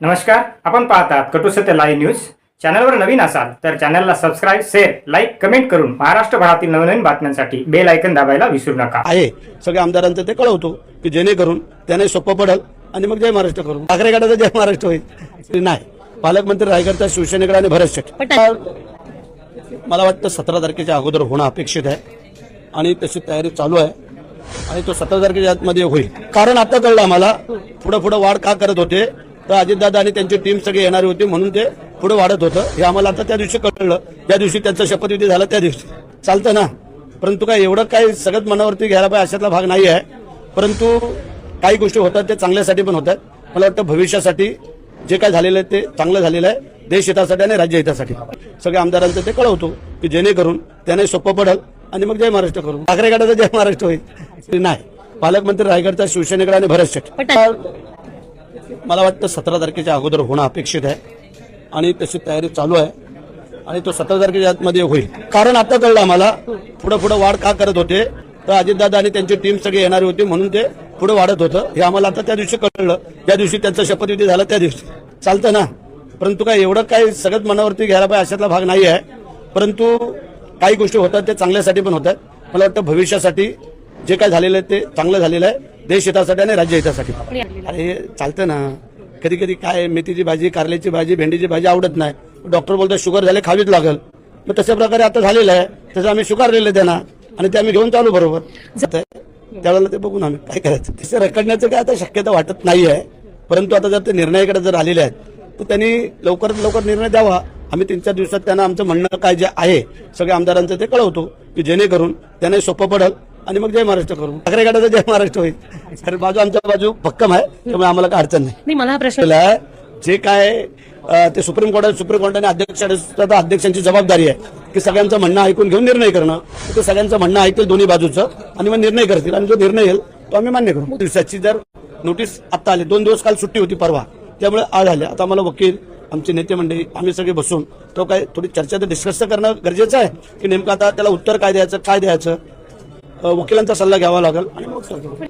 नमस्कार आपण पाहतात कटू सत्य लाईव्ह न्यूज चॅनलवर नवीन असाल तर चॅनलला सबस्क्राईब शेअर लाईक कमेंट करून महाराष्ट्रभरातील नवनवीन बातम्यांसाठी बेल ऐकन दाबायला विसरू नका. आहे. सगळ्या आमदारांचं ते कळवतो की जेणेकरून त्याने सोपं पडल आणि मग जय महाराष्ट्र करू. ठाकरे गटाचं जय महाराष्ट्र होईल. नाही. पालकमंत्री रायगडचा शिवसेनेकडे आणि भरत शेट मला वाटतं सतरा तारखेच्या अगोदर होणं अपेक्षित आहे आणि तशी तयारी चालू आहे आणि तो सतरा तारखेच्या आतमध्ये होईल. कारण आता कळलं आम्हाला पुढं पुढं वाढ का करत होते तर अजितदादा आणि त्यांची टीम सगळी येणारी होती म्हणून ते पुढे वाढत होतं. हे आम्हाला आता त्या दिवशी कळलं. ज्या दिवशी त्यांचा शपथविधी झाला त्या दिवशी. चालतं ना. परंतु काय एवढं काही सगळं मनावरती घ्यायला पाहिजे अशातला भाग नाही आहे परंतु काही गोष्टी होतात ते चांगल्यासाठी पण होतात. मला वाटतं भविष्यासाठी जे काय झालेलं आहे ते चांगलं झालेलं आहे. देश हितासाठी आणि राज्य हितासाठी. सगळ्या आमदारांचं ते कळवतो की जेणेकरून त्याने सोपं पडल आणि मग जय महाराष्ट्र करू. ठाकरे जय महाराष्ट्र होईल. नाही. पालकमंत्री रायगडचा शिवसेनेकडे आणि भरत शेठ. मला वाटतं सतरा तारखेच्या अगोदर होणं अपेक्षित आहे. आणि तशी तयारी चालू आहे. आणि तो सतरा तारखेच्या आतमध्ये होईल. कारण आता कळलं आम्हाला पुढं पुढं वाढ का करत होते तर अजितदादा आणि त्यांची टीम सगळी येणारी होती म्हणून ते पुढे वाढत होतं. हे आम्हाला आता त्या दिवशी कळलं. त्या दिवशी त्यांचा शपथविधी झाला त्या दिवशी. चालतं ना. परंतु काय एवढं काही सगळं मनावरती घ्यायला पाहिजे अशातला भाग नाही आहे. परंतु काही गोष्टी होतात ते चांगल्यासाठी पण होतात. मला वाटतं भविष्यासाठी जे काय झालेलं आहे ते चांगलं झालेलं आहे. देश हितासाठी आणि राज्य हितासाठी. अरे चालतं ना. कधी कधी काय मेथीची भाजी कारल्याची भाजी भेंडीची भाजी आवडत नाही. डॉक्टर बोलतात शुगर झाले खावीच लागल. मग तशा प्रकारे आता झालेलं आहे. त्याचं आम्ही स्वीकारलेलं त्यांना. आणि ते आम्ही घेऊन चालू बरोबर. त्यावेळेला ते बघून आम्ही काय करायचं. तसं रखडण्याचं काय आता शक्यता वाटत नाही आहे. परंतु आता जर ते निर्णयाकडे जर आलेले आहेत तर त्यांनी लवकरात लवकर निर्णय द्यावा. आम्ही तीन चार दिवसात त्यांना आमचं म्हणणं काय जे आहे सगळ्या आमदारांचं ते कळवतो की जेणेकरून त्यांना सोपं पडल. आणि मग जय महाराष्ट्र करू. ठाकरे गटाचं जय महाराष्ट्र होईल. कारण बाजू आमच्या बाजू भक्कम आहे त्यामुळे आम्हाला काय अडचण नाही. नाही मला हा प्रश्न जे काय ते सुप्रीम कोर्टात सुप्रीम कोर्टाने अध्यक्ष अध्यक्षांची जबाबदारी आहे की सगळ्यांचं म्हणणं ऐकून घेऊन निर्णय करणं. ते सगळ्यांचं म्हणणं ऐकतील दोन्ही बाजूचं आणि मग निर्णय करतील. आणि जो निर्णय येईल तो आम्ही मान्य करू. दिवसाची जर नोटीस आता आली दोन दिवस काल सुट्टी होती परवा त्यामुळे आज आले आता आम्हाला वकील आमचे नेते मंडळी आम्ही सगळे बसून तो काय थोडी चर्चा तर डिस्कस तर करणं गरजेचं आहे की नेमकं आता त्याला उत्तर काय द्यायचं काय द्यायचं? वकिलांचा सल्ला घ्यावा लागेल. आणि मग.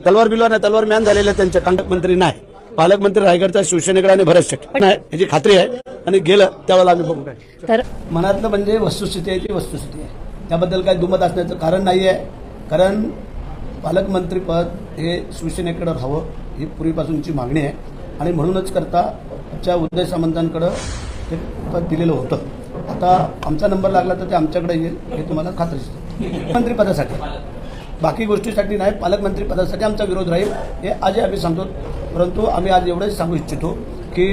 तलवार बिलवार नाही तलवार मॅन झालेले त्यांचे पालकमंत्री नाही. पालकमंत्री रायगडचा शिवसेनेकडे आणि भरत शेट नाही याची खात्री आहे. आणि गेलं त्यावेळेला आम्ही बघू काय तर मनातलं म्हणजे वस्तुस्थिती आहे ती वस्तुस्थिती आहे. त्याबद्दल काही दुमत असण्याचं कारण नाही आहे. कारण पालकमंत्रीपद हे शिवसेनेकडे राहावं ही पूर्वीपासूनची मागणी आहे. आणि म्हणूनच करता आमच्या उदय सामंतांकडं ते पद दिलेलं होतं. आता आमचा नंबर लागला तर ते आमच्याकडे येईल हे तुम्हाला खात्री मंत्रीपदासाठी बाकी गोष्टीसाठी नाही पालकमंत्री पदासाठी आमचा विरोध राहील हे आजही आम्ही सांगतो. परंतु आम्ही आज एवढंच सांगू इच्छितो की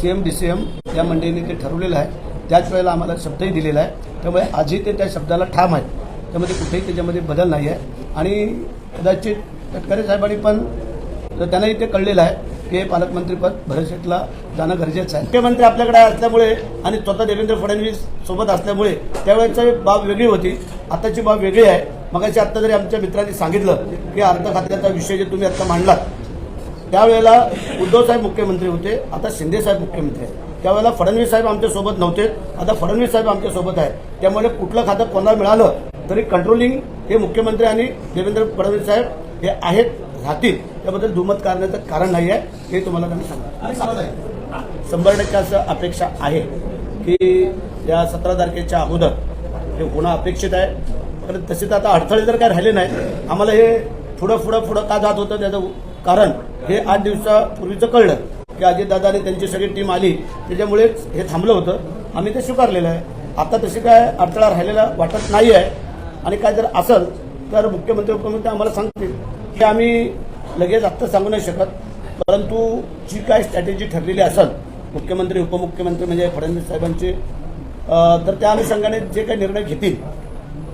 C M D C M या मंडळीने ते ठरवलेलं आहे. त्याच वेळेला आम्हाला शब्दही दिलेला आहे. त्यामुळे आजही ते त्या शब्दाला ठाम आहे त्यामध्ये कुठेही त्याच्यामध्ये बदल नाही आहे. आणि कदाचित तटकरे साहेबांनी पण त्यांनाही ते कळलेलं आहे की हे पालकमंत्रीपद भरत जाणं गरजेचं आहे. मुख्यमंत्री आपल्याकडे असल्यामुळे आणि स्वतः देवेंद्र फडणवीस सोबत असल्यामुळे त्यावेळेची बाब वेगळी होती. आताची बाब वेगळी आहे. मगाशी आत्ता जरी आमच्या मित्रांनी सांगितलं की अर्थ खात्याचा विषय जे तुम्ही आता मांडलात त्यावेळेला उद्धव साहेब मुख्यमंत्री होते आता शिंदे साहेब मुख्यमंत्री आहेत. त्यावेळेला फडणवीस साहेब आमच्यासोबत नव्हते आता फडणवीस साहेब आमच्यासोबत आहे त्यामुळे कुठलं खातं कोणाला मिळालं तरी कंट्रोलिंग हे मुख्यमंत्री आणि देवेंद्र फडणवीस साहेब हे आहेत राहतील. त्याबद्दल दुमत करण्याचं कारण नाही आहे हे तुम्हाला मी सांगतो शंभर टक्के असं अपेक्षा आहे की या सतरा तारखेच्या अगोदर हे होणं अपेक्षित आहे. कारण तसे तर आता अडथळे जर काय राहिले नाही आम्हाला हे पुढं पुढं पुढं का जात होतं त्याचं कारण हे आठ दिवसापूर्वीचं कळलं की अजितदादा आणि त्यांची सगळी टीम आली. त्याच्यामुळेच हे थांबलं होतं. आम्ही ते स्वीकारलेलं आहे. आता तशी काय अडथळा राहिलेला वाटत नाही आहे आणि काय जर असेल तर मुख्यमंत्री उपमुख्यमंत्री आम्हाला सांगतील. की आम्ही लगेच आत्ता सांगू नाही शकत. परंतु जी काय स्ट्रॅटेजी ठरलेली असेल मुख्यमंत्री उपमुख्यमंत्री म्हणजे फडणवीस साहेबांची तर त्या अनुषंगाने जे काही निर्णय घेतील